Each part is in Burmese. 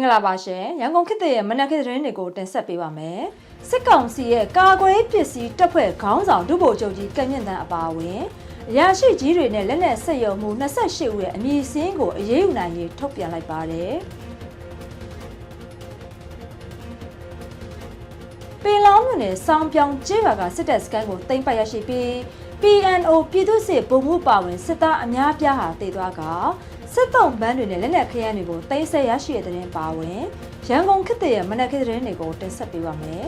င်္ဂလာပါရှင်ရန်ကုန်ခေတ်သစ်ရဲ့မနက်ခေတ်သတင်းတွေကိုတင်ဆက်ပေးပါမယ်စစ်ကောင်စီရဲ့ကာကွယ်ပစ္စည်းတပ်ဖွဲ့ခေါင်းဆောင်ဒုဗိုလ်ချုပ်ကြီးကမြင့်တန်းအပါအဝင်အရာရှိကြီးတွေနဲ့လက်နက်ဆက်ယုံမှု28ဦးရဲ့အမည်စင်းကိုအရေးယူနိုင်ရေးထုတ်ပြန်လိုက်ပါတယ်ပင်လောင်းမြို့နယ်စောင်းပြောင်းကျေးရွာကစစ်တပ်စခန်းကိုတင်ပိုက်ရရှိပြီး PNO ပြည်သူ့စစ်ဗိုလ်မှူးပါဝင်စစ်သားအများပြားဟာတည်သွားက စစ်တုံးဘန်းတွေနဲ့လက်နက်ခရမ်းတွေကိုတင်ဆက်ရရှိတဲ့တဲ့တင်ပါဝင်ရန်ကုန်ခေတ်တရဲ့မနက်ခေတ်သတင်းတွေကိုတင်ဆက်ပေးပါမယ်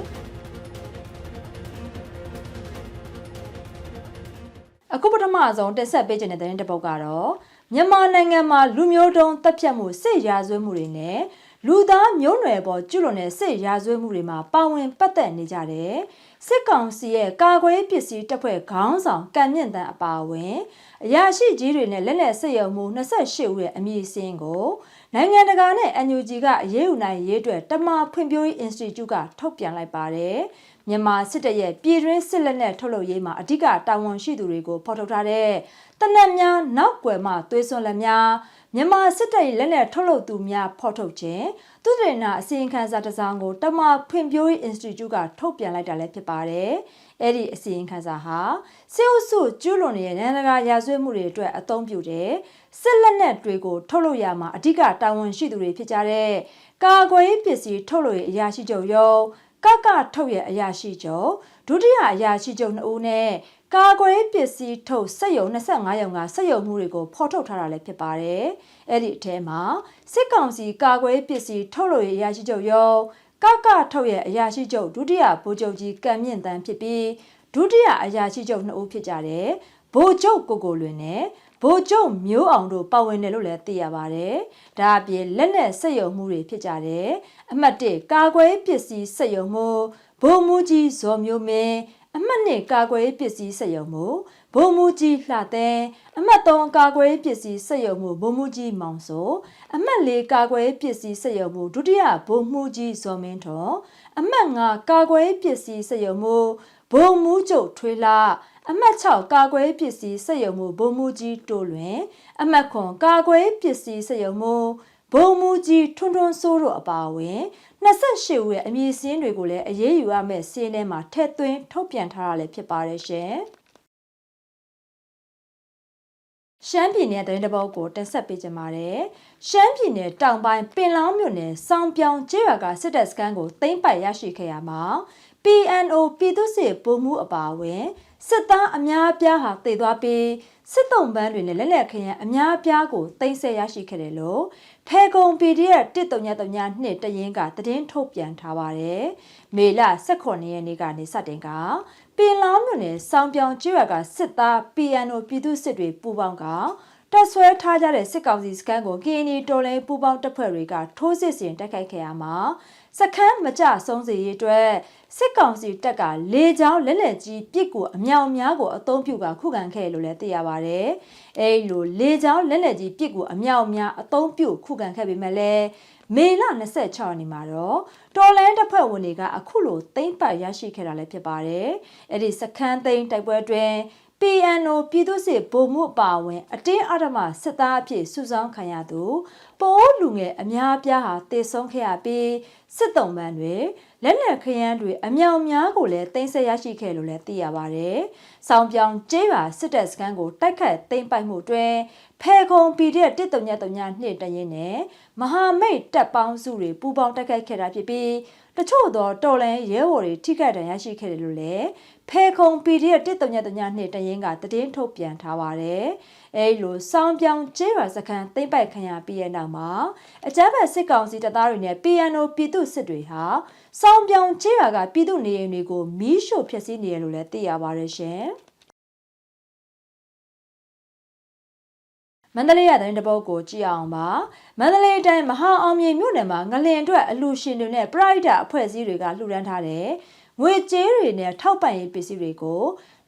အခုပထမဆုံးတင်ဆက်ပေးခြင်းတဲ့တဲ့တစ်ပုဒ်ကတော့မြန်မာနိုင်ငံမှာလူမျိုးတုံးတပ်ဖြတ်မှုစစ်ရာဇဝတ်မှုတွေနဲ့ လူသားမျိုးနွယ်ပေါ်ကျူးလွန်တဲ့စစ်ရာဇဝတ်မှုတွေမှာပါဝင်ပတ်သက်နေကြတယ်စစ်ကောင်စီရဲ့ကာကွယ်ပစ္စည်းတပ်ဖွဲ့ခေါင်းဆောင်ကံမြင့်တန်းအပါအဝင်အရာရှိကြီးတွေနဲ့လက်လက်စစ်ရုံမှု28ဦးရဲ့အမည်စင်းကိုနိုင်ငံတကာနဲ့ NUG ကအရေးယူနိုင်ရေးအတွက်တမဖွံ့ဖြိုးရေး Institute ကထုတ်ပြန်လိုက်ပါတယ်မြန်မာစစ်တပ်ရဲ့ပြည်တွင်းစစ်လက်နက်ထုတ်လုပ်ရေးမှာအဓိကတာဝန်ရှိသူတွေကိုဖော်ထုတ်ထားတဲ့တနက်များနောက်ွယ်မှသွေးစွန်လက်များ မြန်မာစစ်တပ်ရဲ့လက်နက်ထုတ်လုပ်သူများဖော်ထုတ်ခြင်းသူတရနာအစီရင်ခံစာတစ်စောင်ကိုတမဖွံ့ဖြိုးရေး Institute ကထုတ်ပြန်လိုက်တာလည်းဖြစ်ပါတယ်။အဲ့ဒီအစီရင်ခံစာဟာစစ်အုပ်စုကျူးလွန်နေတဲ့နိုင်ငံတကာရာဇဝတ်မှုတွေအတွက်အသုံးပြုတဲ့စစ်လက်နက်တွေကိုထုတ်လုပ်ရမှာအဓိကတာဝန်ရှိသူတွေဖြစ်ကြတဲ့ကာကွယ်ရေးပစ္စည်းထုတ်လုပ်ရေးအရာရှိချုပ်ရုံးကကထုတ်ရဲ့အရာရှိချုပ်ဒုတိယအရာရှိချုပ်2ဦးနဲ့ ကာကွယ်ပစ္စည်းထုတ်စက်ယုံ25ရုံကစက်ယုံမှုတွေကိုဖော်ထုတ်ထားတာလည်းဖြစ်ပါတယ်။အဲ့ဒီအထဲမှာစစ်ကောင်စီကာကွယ်ပစ္စည်းထုတ်လို့ရရရှိချုပ်ရောကကထုတ်ရဲ့အရာရှိချုပ်ဒုတိယဗိုလ်ချုပ်ကြီးကံမြင့်တန်းဖြစ်ပြီးဒုတိယအရာရှိချုပ်နှစ်ဦးဖြစ်ကြတယ်။ဗိုလ်ချုပ်ကိုကိုလွင်နဲ့ဗိုလ်ချုပ်မျိုးအောင်တို့ပါဝင်တယ်လို့လည်းသိရပါတယ်။ဒါအပြင်လက်နက်စက်ယုံမှုတွေဖြစ်ကြတယ်။အမှတ်၁ကာကွယ်ပစ္စည်းစက်ယုံမှုဗိုလ်မှူးကြီးဇော်မျိုးမင်း အမှတ်နှစ်ကာကွယ်ပစ္စည်းစက်ရုံမှုဘုံမူကြီးလှတဲ့အမှတ်3ကာကွယ်ပစ္စည်းစက်ရုံမှုဘုံမူကြီးမောင်စိုးအမှတ်4ကာကွယ်ပစ္စည်းစက်ရုံမှုဒုတိယဘုံမူကြီးဇော်မင်းထွန်းအမှတ်5ကာကွယ်ပစ္စည်းစက်ရုံမှုဘုံမူကျုပ်ထွေးလာအမှတ်6ကာကွယ်ပစ္စည်းစက်ရုံမှုဘုံမူကြီးတိုးလွင်အမှတ်9ကာကွယ်ပစ္စည်းစက်ရုံမှုဘုံမူကြီးထွန်းထွန်းစိုးတို့အပါအဝင် 28ဦးရဲ့အမည်စင်းတွေကိုလည်းအရေးယူရမယ့်စီးထဲမှာထည့်သွင်းထုတ်ပြန်ထားတာလည်းဖြစ်ပါတယ်ရှင်။ရှမ်းပြည်နယ်သတင်းတပုတ်ကိုတင်ဆက်ပေးကြပါမယ်။ရှမ်းပြည်နယ်တောင်ပိုင်းပင်လောင်းမြို့နယ်စောင်းပြောင်းကျေးရွာကစစ်တပ်စခန်းကိုသိမ်းပိုက်ရရှိခဲ့ရမှာ PNO ပြည်သူ့စစ်ဗိုလ်မှူးအပါအဝင်စစ်သားအများအပြားဟာတည်သွားပြီးစစ်တုံးပန်းတွေနဲ့လက်လက်ခရံအများအပြားကိုတင်ဆက်ရရှိခဲ့တယ်လို့ ဖဲကုံ PDF 139နှစ်တရင်ကသတင်းထုတ်ပြန်ထားပါတယ်။မေလ18ရက်နေ့ကနေစတင်ကပင်လောင်းမြို့နယ်စောင်းပြောင်းကျွော်ကစစ်သား PNO ပြည်သူစစ်တွေပူးပေါင်းကတက်ဆွဲထားကြတဲ့စစ်ကောင်စီစခန်းကိုကင်းနီတော်လိုင်းပူပေါင်းတပ်ဖွဲ့တွေကထိုးစစ်ဆင်တိုက်ခိုက်ခဲ့ရမှာ စခန်းမကြဆုံးစေရေးအတွက်စစ်ကောင်စီတပ်ကလေကြောင်းလက်လက်ကြီးပစ်ကိုအမြောင်များကိုအသုံးပြုကခုခံခဲ့လို့လည်းသိရပါတယ်။အဲလိုလေကြောင်းလက်လက်ကြီးပစ်ကိုအမြောင်များအသုံးပြုခုခံခဲ့ပေမဲ့လည်းမေလ26ရက်နေ့မှာတော့တော်လန်တပ်ဖွဲ့ဝင်တွေကအခုလိုသိမ့်ပတ်ရရှိခဲ့တာလည်းဖြစ်ပါတယ်။အဲ့ဒီစခန်းသိမ်းတိုက်ပွဲတွင် PNO ပြည်သူ့စစ်ဗိုလ်မှူးပါဝင် အတင်းအဓမ္မစစ်သားအဖြစ်စုဆောင်းခံရသူပိုးလူငယ်အများအပြားဟာတည်ဆုံးခဲ့ရပြီး စစ်တုံးပန်းတွေလက်နက်ခရမ်းတွေအမြောင်များကိုလည်းတင်ဆက်ရရှိခဲ့လို့လည်းသိရပါတယ်။စောင်းပြောင်ကျေးရွာစစ်တပ်စခန်းကိုတိုက်ခတ်သိမ်းပိုက်မှုတွင်ဖဲခုံ PDF 139နှစ်တရင်နဲ့မဟာမိတ်တပ်ပေါင်းစုတွေပူးပေါင်းတိုက်ခိုက်ခဲ့တာဖြစ်ပြီးတချို့သောတော်လန်ရဲဘော်တွေထိခိုက်ဒဏ်ရရှိခဲ့တယ်လို့လည်းဖဲခုံ PDF 139နှစ်တရင်ကသတင်းထုတ်ပြန်ထားပါတ ယ်။အဲလိုစောင်းပြောင်ကျေးရွာစခန်းသိမ့်ပိုက်ခံရပြီးတဲ့နောက်မှာအကြမ်းဖက်စစ်ကောင်စီတပ်သားတွေနဲ့ PNO ပြည်သူစစ်တွေဟာစောင်းပြောင်ကျေးရွာကပြည်သူနေအိမ်တွေကိုမီးရှို့ဖျက်ဆီးနေရလို့လည်းသိရပါတယ်ရှင်။မန္တလေးရတဲ့တပုတ်ကိုကြည့်အောင်ပါမန္တလေးတိုင်းမဟာအောင်မြေမြို့နယ်မှာငလင်အတွက်အလူရှင်တွေနဲ့ပရိုက်တာအဖွဲ့အစည်းတွေကလှူဒန်းထားတဲ့ငွေကြေးတွေနဲ့ထောက်ပံ့ရေးပစ္စည်းတွေကို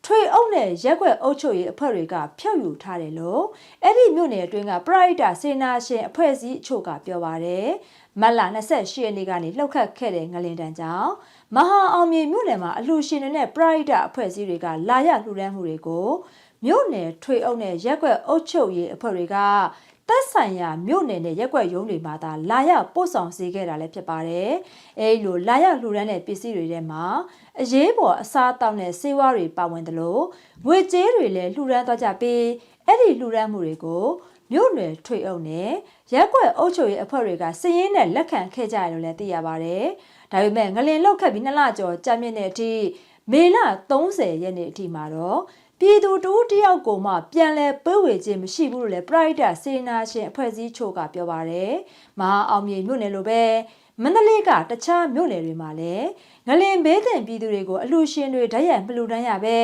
ထွေအုပ်နဲ့ရက်ွက်အုပ်ချုပ်ရေးအဖွဲ့တွေကဖျောက်ယူထားတယ်လို့အဲ့ဒီမြို့နယ်အတွင်းကပရိုက်တာစေနာရှင်အဖွဲ့အစည်းအချို့ကပြောပါတယ်မတ်လ28ရက်နေ့ကနေလှုပ်ခတ်ခဲ့တဲ့ငလင်တန်းကြောင့်မဟာအောင်မြေမြို့နယ်မှာအလှူရှင်တွေနဲ့ပရိုက်တာအဖွဲ့အစည်းတွေကလာရလှူဒန်းမှုတွေကိုမြို့နယ်ထွေအုပ်နဲ့ရက်ွက်အုပ်ချုပ်ရေးအဖွဲ့တွေက သက်ဆိုင်ရာမြို့နယ်နဲ့ရက်ကွက်ရုံးတွေမှာသာလာရောက်ပို့ဆောင်စေခဲ့တာလည်းဖြစ်ပါတယ်။အဲဒီလိုလာရောက်လှူဒန်းတဲ့ပစ္စည်းတွေထဲမှာအရေးပေါ်အစားအသောက်နဲ့ဆေးဝါးတွေပါဝင်တယ်လို့ငွေကြေးတွေလည်းလှူဒန်းသွားကြပြီးအဲ့ဒီလှူဒန်းမှုတွေကိုမြို့နယ်ထွေအုပ်နဲ့ရက်ကွက်အုပ်ချုပ်ရေးအဖွဲ့တွေကစည်ရင်းနဲ့လက်ခံခဲ့ကြရလို့လည်းသိရပါတယ်။ဒါပေမဲ့ငလင်လောက်ခတ်ပြီးနှစ်လကျော်ကြာမြင့်တဲ့အထိမေလ30ရက်နေ့အထိမှာတော့ ပြည်သူတူတယောက်ကိုမှပြန်လဲပေးဝေခြင်းမရှိဘူးလို့လည်း Pride စေနာရှင်အဖွဲ့အစည်းချို့ကပြောပါတယ်။မဟာအောင်မြေမြို့နယ်လိုပဲမန္တလေးကတခြားမြို့နယ်တွေမှာလည်းငလင်ဘေးသင့်ပြည်သူတွေကိုအလှူရှင်တွေဓာတ်ရိုက်မလှူဒန်းရပဲ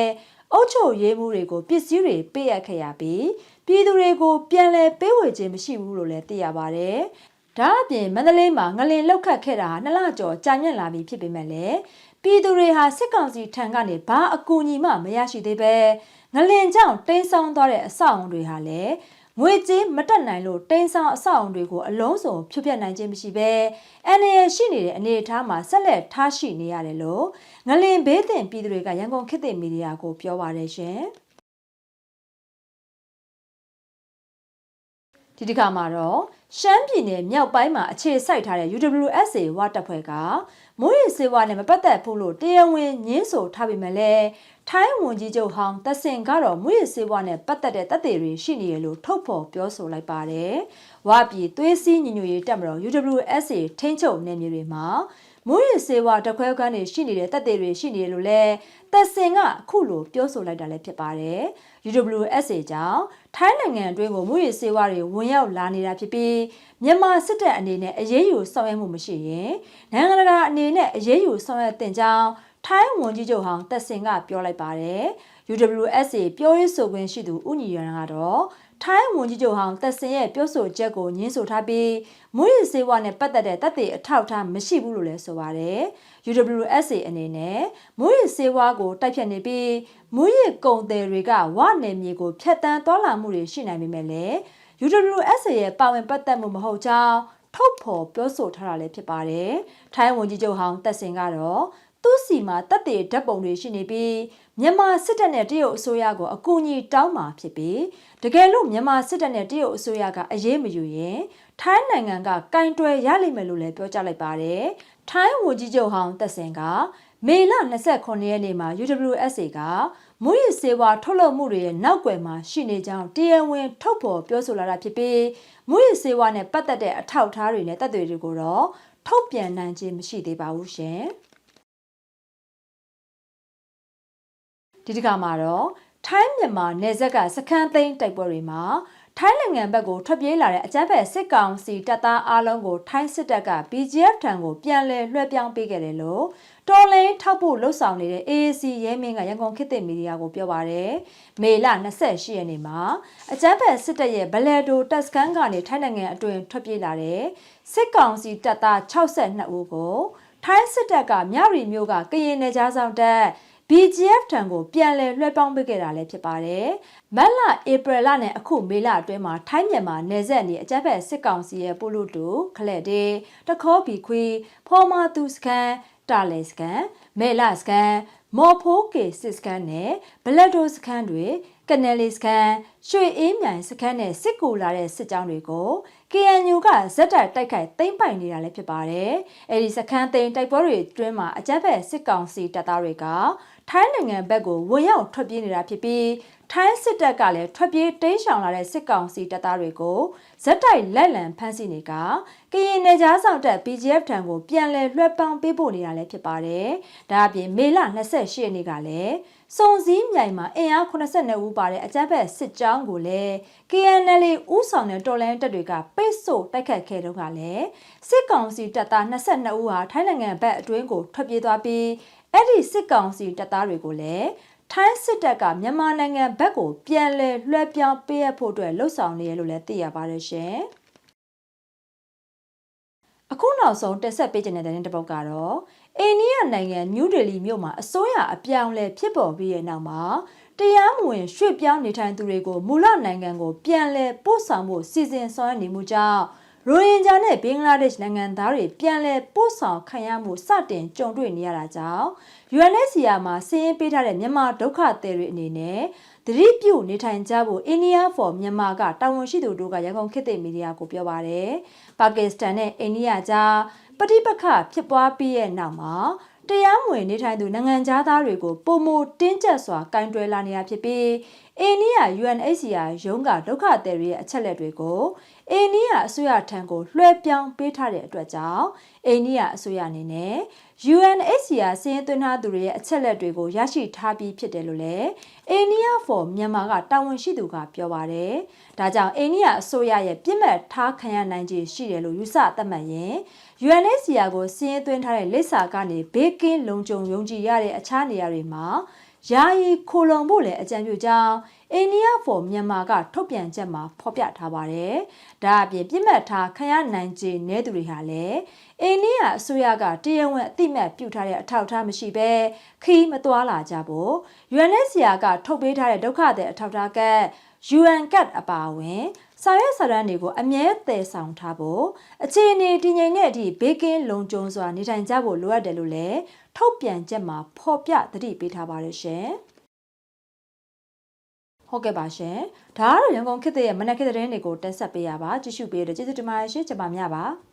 အုတ်ချုပ်ရေးမှုတွေကိုပစ္စည်းတွေပေးအပ်ခဲ့ရပြီးပြည်သူတွေကိုပြန်လဲပေးဝေခြင်းမရှိဘူးလို့လည်းသိရပါတယ်။ဒါအပြင်မန္တလေးမှာငလင်လောက်ခတ်ခဲ့တာနှစ်လကျော်ကြာမြင့်လာပြီဖြစ်ပေမဲ့လည်း ပြည်သူတွေဟာစစ်ကောင်စီထံကနေဘာအကူအညီမှမရရှိသေးပဲငလင်ကြောင့်တိမ်းဆောင်းသွားတဲ့အဆောက်အုံတွေဟာလည်းငွေကြေးမတက်နိုင်လို့တိမ်းဆောင်အဆောက်အုံတွေကိုအလုံးစုံဖြိုဖျက်နိုင်ခြင်းမရှိဘဲအန်ရရှိနေတဲ့အနေအထားမှာဆက်လက်ထားရှိနေရတယ်လို့ငလင်ဘေးတင်ပြည်သူတွေကရန်ကုန်ခေတ်သစ်မီဒီယာကိုပြောပါတယ်ရှင်ဒီတစ်ခါမှာတော့ရှမ်းပြည်နယ်မြောက်ပိုင်းမှာအခြေစိုက်ထားတဲ့ UWSA ဝတပ်ဖွဲ့က မိုးရေစေဝါနဲ့မပတ်သက်ဘူးလို့တရားဝင်ညင်းဆိုထားပေမဲ့လည်းထိုင်းဝန်ကြီးချုပ်ဟောင်းတက်စင်ကတော့မိုးရေစေဝါနဲ့ပတ်သက်တဲ့တပ်တွေတွေရှိနေရလို့ထုတ်ဖော်ပြောဆိုလိုက်ပါတယ်။ဝါပြည်သွေးစည်းညီညွတ်ရေးတပ်မတော် UWSA ထိန်းချုပ်နယ်မြေတွေမှာမိုးရေစေဝါတခွဲကန်းတွေရှိနေတဲ့တပ်တွေရှိနေလို့လဲတက်စင်ကအခုလိုပြောဆိုလိုက်တာလည်းဖြစ်ပါတယ်။ UWSA ကြောင့် ထိုင်းနိုင်ငံအတွင်းကိုမိုးရေစေဝါတွေဝင်ရောက်လာနေတာဖြစ်ပြီးမြန်မာစစ်တပ်အနေနဲ့အရေးယူဆောင်ရွက်မှုမရှိရင်နိုင်ငံတကာအနေနဲ့အရေးယူဆောင်ရွက်တင်ကြောင်းထိုင်းဝန်ကြီးချုပ်ဟောင်းတက်စင်ကပြောလိုက်ပါတယ်။ UWSA ပြောရေးဆိုခွင့်ရှိသူဦးညီရန်ကတော့ထိုင်းဝန်ကြီးချုပ်ဟောင်းတက်စင်ရဲ့ပြောဆိုချက်ကိုညှင်းဆိုထားပြီးမွေးရစေဝါနဲ့ပတ်သက်တဲ့တပ်တွေအထောက်အထားမရှိဘူးလို့လည်းဆိုပါတယ်။ UWSA အနေနဲ့မွေးရစေဝါကိုတိုက်ဖြတ်နေပြီးမွေးရကုံတယ်တွေကဝနယ်မြေကိုဖျက်ဆီးသွားလာမှုတွေရှိနိုင်ပေမဲ့လည်း UWSA ရဲ့ပါဝင်ပတ်သက်မှုမဟုတ်ကြောင်းထုတ်ဖော်ပြောဆိုထားတာလည်းဖြစ်ပါတယ်။ထိုင်းဝန်ကြီးချုပ်ဟောင်းတက်စင်ကတော့သူ့စီမှာတပ်တွေဓာတ်ပုံတွေရှိနေပြီးမြန်မာစစ်တပ်နဲ့တရုတ်အစိုးရကိုအကူအညီတောင်းမှာဖြစ်ပြီးတကယ်လို့မြန်မာစစ်တပ်နဲ့တရုတ်အစိုးရကအရေးမယူရင်ထိုင်းနိုင်ငံကကင်တွယ်ရလိမ့်မယ်လို့လည်းပြောကြားလိုက်ပါတယ်။ ထိုင်းဝန်ကြီးချုပ်ဟောင်းတက်စင်ကမေလ29ရက်နေ့မှာ UWSA ကမူရစ်စေဝါထုတ်လုပ်မှုတွေရဲ့နောက်ွယ်မှာရှိနေကြောင်းတရားဝင်ထုတ်ဖော်ပြောဆိုလာတာဖြစ်ပြီးမူရစ်စေဝါနဲ့ပတ်သက်တဲ့အထောက်အထားတွေနဲ့တပ်တွေကိုတော့ထုတ်ပြန်နိုင်ခြင်းမရှိသေးပါဘူးရှင်။ဒီတစ်ခါမှာတော့ထိုင်းမြန်မာနယ်စပ်ကစခန်းသိမ်းတိုက်ပွဲတွေမှာ ထိုင်းနိုင်ငံဘက်ကိုထွက်ပြေးလာတဲ့အကြမ်းဖက်စစ်ကောင်စီတပ်သားအလုံးကိုထိုင်းစစ်တပ်က BGF ထံကိုပြန်လည်လွှဲပြောင်းပေးခဲ့တယ်လို့တော်လိုင်းထောက်ဖို့လှုပ်ဆောင်နေတဲ့ AAC ရဲမင်းကရန်ကုန်ခေတ်သစ်မီဒီယာကိုပြောပါရယ်မေလ28ရက်နေ့မှာအကြမ်းဖက်စစ်တပ်ရဲ့ဘလဲဒိုတပ်စခန်းကနေထိုင်းနိုင်ငံအတွင်းထွက်ပြေးလာတဲ့စစ်ကောင်စီတပ်သား62ဦးကိုထိုင်းစစ်တပ်ကမြရီမျိုးကကရင်နယ်ကြားဆောင်တပ် BGF ထံကိုပြန်လည်လွှဲပေါင်းပေးခဲ့တာလည်းဖြစ်ပါတယ်။မတ်လဧပြီလနဲ့အခုမေလအတွင်းမှာထိုင်းမြန်မာနယ်စပ်နေအကြမ်းဖက်စစ်ကောင်စီရဲ့ပို့လို့တူခလက်တေးတခေါဘီခွေဖော်မာသူစကန်တာလေစကန်မဲလစကန်မော်ဖိုးကေစစ်စကန်နဲ့ဘလက်ဒိုစကန်တွေကနယ်လီစကန်ရွှေအေးမြိုင်စကန်နဲ့စစ်ကူလာတဲ့စစ်ကြောင်းတွေကို KNU ကဇက်တိုက်တိုက်ခိုက်သိမ်းပိုင်နေတာလည်းဖြစ်ပါတယ်။အဲဒီစခန်းသိမ်းတိုက်ပွဲတွေအတွင်းမှာအကြမ်းဖက်စစ်ကောင်စီတပ်သားတွေက ထိုင်းနိုင်ငံဘက်ကိုဝင်ရောက်ထွက်ပြေးနေတာဖြစ်ပြီးထိုင်းစစ်တပ်ကလည်းထွက်ပြေးတိမ်းရှောင်လာတဲ့စစ်ကောင်စီတပ်သားတွေကိုဇက်တိုက်လက်လံဖမ်းဆီးနေကကရင်နယ်ကြားဆောင်တပ် BGF ထံကိုပြန်လည်လွှဲပေါင်းပေးဖို့နေတာလည်းဖြစ်ပါတယ်။ဒါအပြင်မေလ28ရက်နေ့ကလည်းစုံစည်းမြိုင်မှာအင်အား82ဦးပါတဲ့အကြမ်းဖက်စစ်ကြောင်းကိုလည်း KNL ဦးဆောင်တဲ့တော်လန်တပ်တွေကပိတ်ဆို့တိုက်ခတ်ခဲ့တော့ကလည်းစစ်ကောင်စီတပ်သား22ဦးဟာထိုင်းနိုင်ငံဘက်အတွင်းကိုထွက်ပြေးသွားပြီး အဲ့ဒီစစ်ကောင်စီတပ်သားတွေကိုလည်းထိုင်းစစ်တပ်ကမြန်မာနိုင်ငံဘက်ကိုပြန်လည်လွှဲပြောင်းပေးရဖို့အတွက်လှုံ့ဆော်နေရလို့လည်းသိရပါတယ်ရှင်။အခုနောက်ဆုံးတက်ဆက်ပေးခြင်းတဲ့တဲ့တပုတ်ကတော့အိန္ဒိယနိုင်ငံနယူးဒေလီမြို့မှာအစိုးရအပြောင်းလဲဖြစ်ပေါ်ပြီးတဲ့နောက်မှာတရားမဝင်ရွှေ့ပြောင်းနေထိုင်သူတွေကိုမူလနိုင်ငံကိုပြန်လည်ပို့ဆောင်ဖို့စီစဉ်ဆောင်ရွက်နေမှုကြောင့် ရိုဟင်ဂျာနဲ့ဘင်္ဂလားဒေ့ရှ်နိုင်ငံသားတွေပြန်လည်ပို့ဆောင်ခံရမှုစတင်ကြုံတွေ့နေရတာကြောင့် UNHCR မှာစီးရင်ပေးထားတဲ့မြန်မာဒုက္ခသည်တွေအနေနဲ့သတိပြုနေထိုင်ကြဖို့ India for Myanmar ကတာဝန်ရှိသူတို့ကရန်ကုန်ခေတ်သစ်မီဒီယာကိုပြောပါတယ်။ပါကစ္စတန်နဲ့အိန္ဒိယကြားပဋိပက္ခဖြစ်ပွားပြီးရဲ့နောက်မှာ တရားမဝင်နေထိုင်သူနိုင်ငံသားတွေကိုပုံမတင်းကျပ်စွာကင်တွယ်လာနေတာဖြစ်ပြီးအိန္ဒိယ UNHCR ရုံးကဒုက္ခသည်တွေရဲ့အချက်လက်တွေကိုအိန္ဒိယအစိုးရထံကိုလွှဲပြောင်းပေးထားတဲ့အတွက်ကြောင့်အိန္ဒိယအစိုးရအနေနဲ့ UNHCR စီးရင်သွင်းထားသူတွေရဲ့အချက်လက်တွေကိုရရှိထားပြီးဖြစ်တယ်လို့လည်း India for Myanmar ကတာဝန်ရှိသူကပြောပါတယ်။ဒါကြောင့်အိန္ဒိယအစိုးရရဲ့ပြစ်မှတ်ထားခံရနိုင်ခြေရှိတယ်လို့ယူဆသတ်မှတ်ရင် UNHCR ကိုစီးရင်သွင်းထားတဲ့လိပ်စာကနေဘေးကင်းလုံခြုံယုံကြည်ရတဲ့အခြားနေရာတွေမှာယာယီခိုလုံဖို့လည်းအကြံပြုကြောင်း India for Myanmar ကထုတ်ပြန်ချက်မှာဖော်ပြထားပါတယ်။ဒါအပြင်ပြစ်မှတ်ထားခံရနိုင်ခြေနည်းသူတွေဟာလည်းအိန္ဒိယအစိုးရကတရားဝင်အတိမတ်ပြုထားတဲ့အထောက်အထားမရှိဘဲခီးမသွားလာကြဖို့ UNHCR ကထုတ်ပေးထားတဲ့ဒုက္ခသည်အထောက်အထားက UN CAT အပါအဝင် ဆောင်ရွက်စာတမ်းတွေကိုအမြဲတည်ဆောင်ထားဖို့အခြေအနေတည်ငြိမ်တဲ့အထိဘေးကင်းလုံခြုံစွာနေထိုင်ကြဖို့လိုအပ်တယ်လို့လည်းထုတ်ပြန်ချက်မှာဖော်ပြသတိပေးထားပါတယ်ရှင်။ဟုတ်ကဲ့ပါရှင်။ဒါကတော့ရန်ကုန်ခေတ်သစ်ရဲ့မနက်ခေတ်သတင်းတွေကိုတက်ဆက်ပေးရပါကြည့်ရှုပေးရတဲ့ကျေးဇူးတင်ပါတယ်ရှင်။ကျွန်မများပါ။